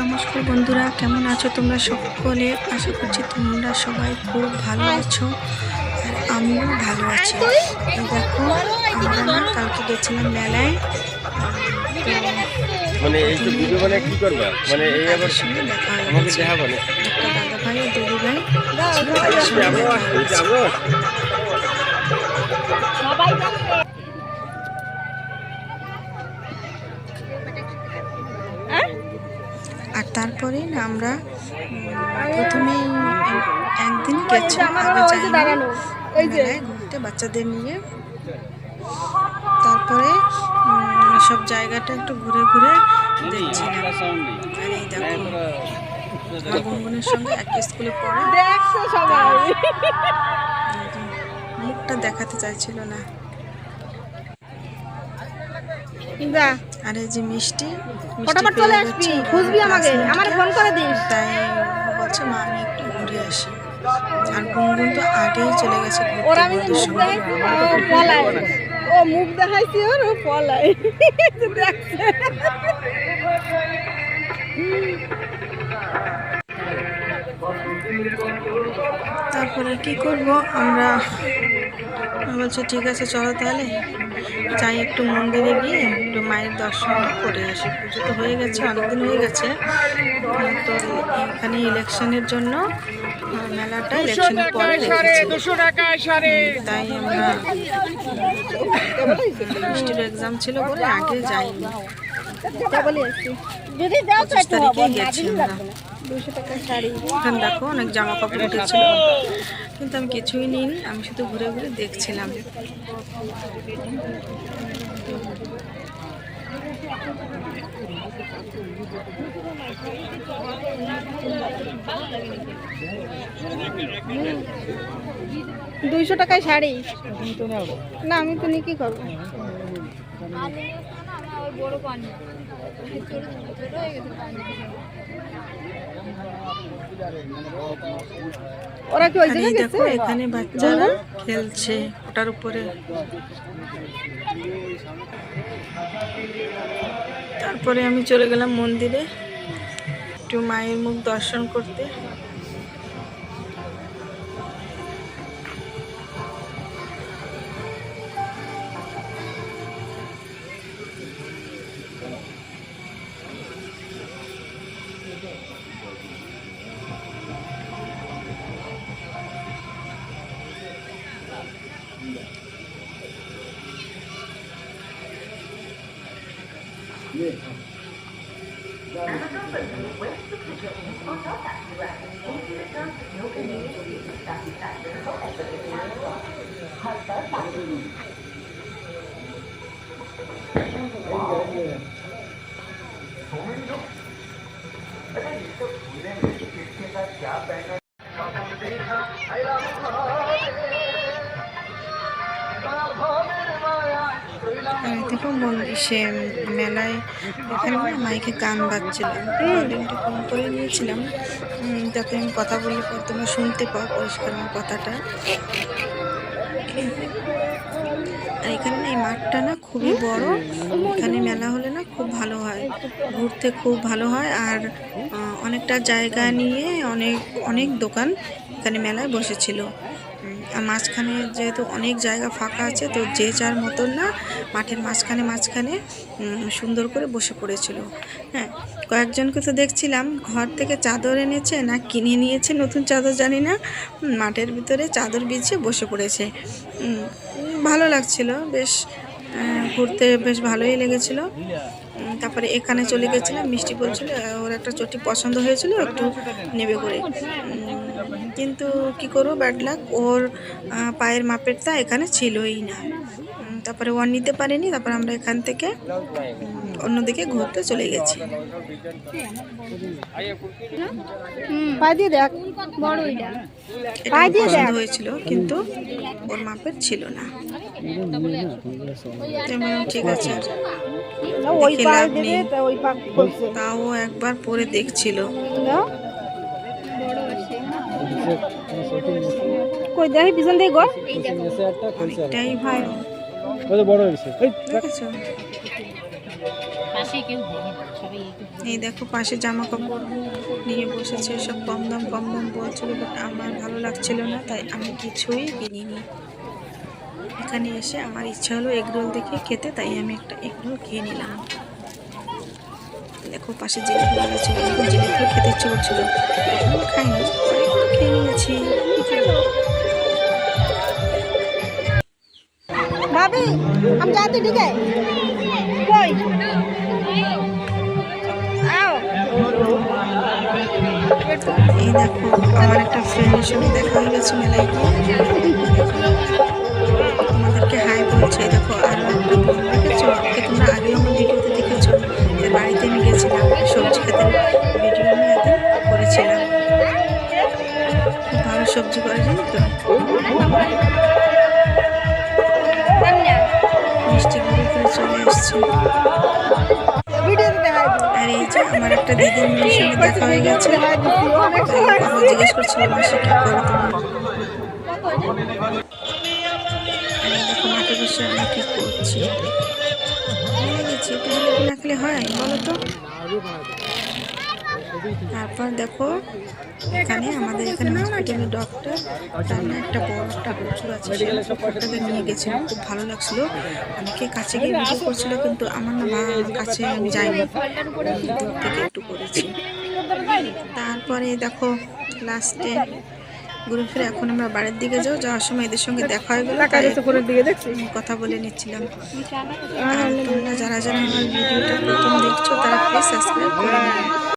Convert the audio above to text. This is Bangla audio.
নমস্কার বন্ধুরা কেমন আছো তোমরা সকলে? আশা করছি তোমরা সবাই খুব ভালো আছো আর আমিও ভালো আছি। দেখো আমরা না কালকে গেছিলাম মেলায়। মানে এই তো ভিডিও মানে কি করবা? মানে এই আবার দেখা আমাকে না একটা দাদা ভাই ও দিদি ভাই ছিল, তাদের সঙ্গে যাব দেখা হয়ে গেছে। যাব আর তারপরে না আমরা প্রথমেই একদিন গেছি মেলায় ঘুরতে বাচ্চাদের নিয়ে। তারপরে সব জায়গাটা একটু ঘুরে ঘুরে দেখছিলাম। আর এই দেখো আমার গুনগুনের সঙ্গে এক স্কুলে পড়ে। মুখটা দেখাতে চাইছিল না। আর এই যে মিষ্টি ফটাফট চলে আসবি খুঁজবি আমাকে আমার ফোন করে দিস। তাই বলছে মা আমি একটু ঘুরে আসি। আর গুনগুন তো আগেই চলে গেছে ওর আমি ও মুখ দেখাইছি ওর ও পলায়। দেখছে তারপরে কি করব আমরা? আমি বলছি ঠিক আছে চলো তাহলে। যাই একটু মন্দিরে গিয়ে একটু মায়ের দর্শন করে আসি। পুজো তো হয়ে গেছে অনেকদিন হয়ে গেছে। তো এখানে ইলেকশনের জন্য মেলাটা ইলেকশনের পরে তাই আমরা মিষ্টির এক্সাম ছিল বলে আগে যাইনি। পঁচিশ গেছি আমরা। এখানে দেখো অনেক জামা কাপড় উঠেছিল। কিন্তু আমি কিছুই নিইনি আমি শুধু ঘুরে ঘুরে দেখছিলাম। দুইশো টাকায় শাড়ি। না আমি তো নিয়ে কি করব। ওরা কি ওই জায়গায় গেছে? এখানে বাচ্চারা খেলছে ওটার উপরে। তারপরে আমি চলে গেলাম মন্দিরে একটু মায়ের মুখ দর্শন করতে। Yes. As a consequence, waste of situations are not actualized into the terms of no individual satisfaction মন- সে মেলায় এখানে মাইকে গান বাজছিল। ভলিউমটা কম করে নিয়েছিলাম। যাতে আমি কথা বললে পর তোমরা শুনতে পাও পরিষ্কার আমার কথাটা। আর এখানে এই মাঠটা না খুবই বড়। এখানে মেলা হলে না খুব ভালো হয়। ঘুরতে খুব ভালো হয়। আর অনেকটা জায়গা নিয়ে অনেক অনেক দোকান এখানে মেলায় বসেছিল। মাঝখানে যেহেতু অনেক জায়গা ফাঁকা আছে, তো যে যার মতন না মাঠের মাঝখানে মাঝখানে সুন্দর করে বসে পড়েছিল। হ্যাঁ কয়েকজনকে তো দেখছিলাম, ঘর থেকে চাদর এনেছে না কিনে নিয়েছে নতুন চাদর জানি না মাঠের ভিতরে চাদর বিছিয়ে বসে পড়েছে। ভালো লাগছিল, বেশ ঘুরতে বেশ ভালোই লেগেছিল। তারপরে এখানে চলে গেছিলাম, মিষ্টি বলছিল ওর একটা চটি পছন্দ হয়েছিল, একটু নেবে করে। কিন্তু কি করব ব্যাড লাক ওর পায়ের মাপেরটা এখানে ছিলই না। তারপরে ও আর নিতে পারেনি তারপর আমরা এখান থেকে অন্যদিকে ঘুরতে চলে গেছি। হয়েছিল কিন্তু ওর মাপের ছিল না। ঠিক আছে তাও একবার পরে দেখছিল। কই দেখি পিছন দিয়ে গো অনেকটাই ভালো বড় হয়েছে দেখেছ? এই দেখো পাশে জামা কাপড় নিয়ে বসেছে সব কম দাম কম দাম বলছিল বাট আমার ভালো লাগছিল না তাই আমি কিছুই কিনিনি। এখানে এসে আমার ইচ্ছা হলো এগরোল দেখে খেতে তাই আমি একটা এগরোল খেয়ে নিলাম। দেখো পাশে জিলিপি ছিল জিলিপি খেতে ইচ্ছে করছিল খাইনি খেয়ে নিয়েছি भाभी हम जाते ठीक है कोई आओ এই দেখো আমার একটা ফ্রেন্ডের সঙ্গে দেখা হয়ে গেছে মেলায় গিয়ে তোমাদেরকে হাই বলছে এই দেখো আরও একটা বোন দেখেছো ওকে তোমরা আগেও আমার সবজি করে জানি তো? মিষ্টি চলে এসছি। আর এই যে আমার একটা সঙ্গে দেখা হয়ে গেছে। জিজ্ঞেস করছিলাম সে করছি? হয়? বলো তো। তারপর দেখো, এখানে আমাদের এখানে হসপিটালে ডক্টর তার না একটা বড় একটা প্রচুর আছে ডক্টরটাকে নিয়ে গেছিলাম খুব ভালো লাগছিল। অনেকে কাছে গিয়ে ভিডিও করছিল, কিন্তু আমার না কাছে আমি দূর থেকে একটু করেছি। তারপরে দেখো লাস্টে ঘুরে ফিরে এখন আমরা বাড়ির দিকে যাও, যাওয়ার সময় এদের সঙ্গে দেখা হয়ে গেল কথা বলে নিচ্ছিলাম। তোমরা যারা যারা আমার ভিডিওটা প্রথম দেখছ, তারা প্লিজ সাবস্ক্রাইব করে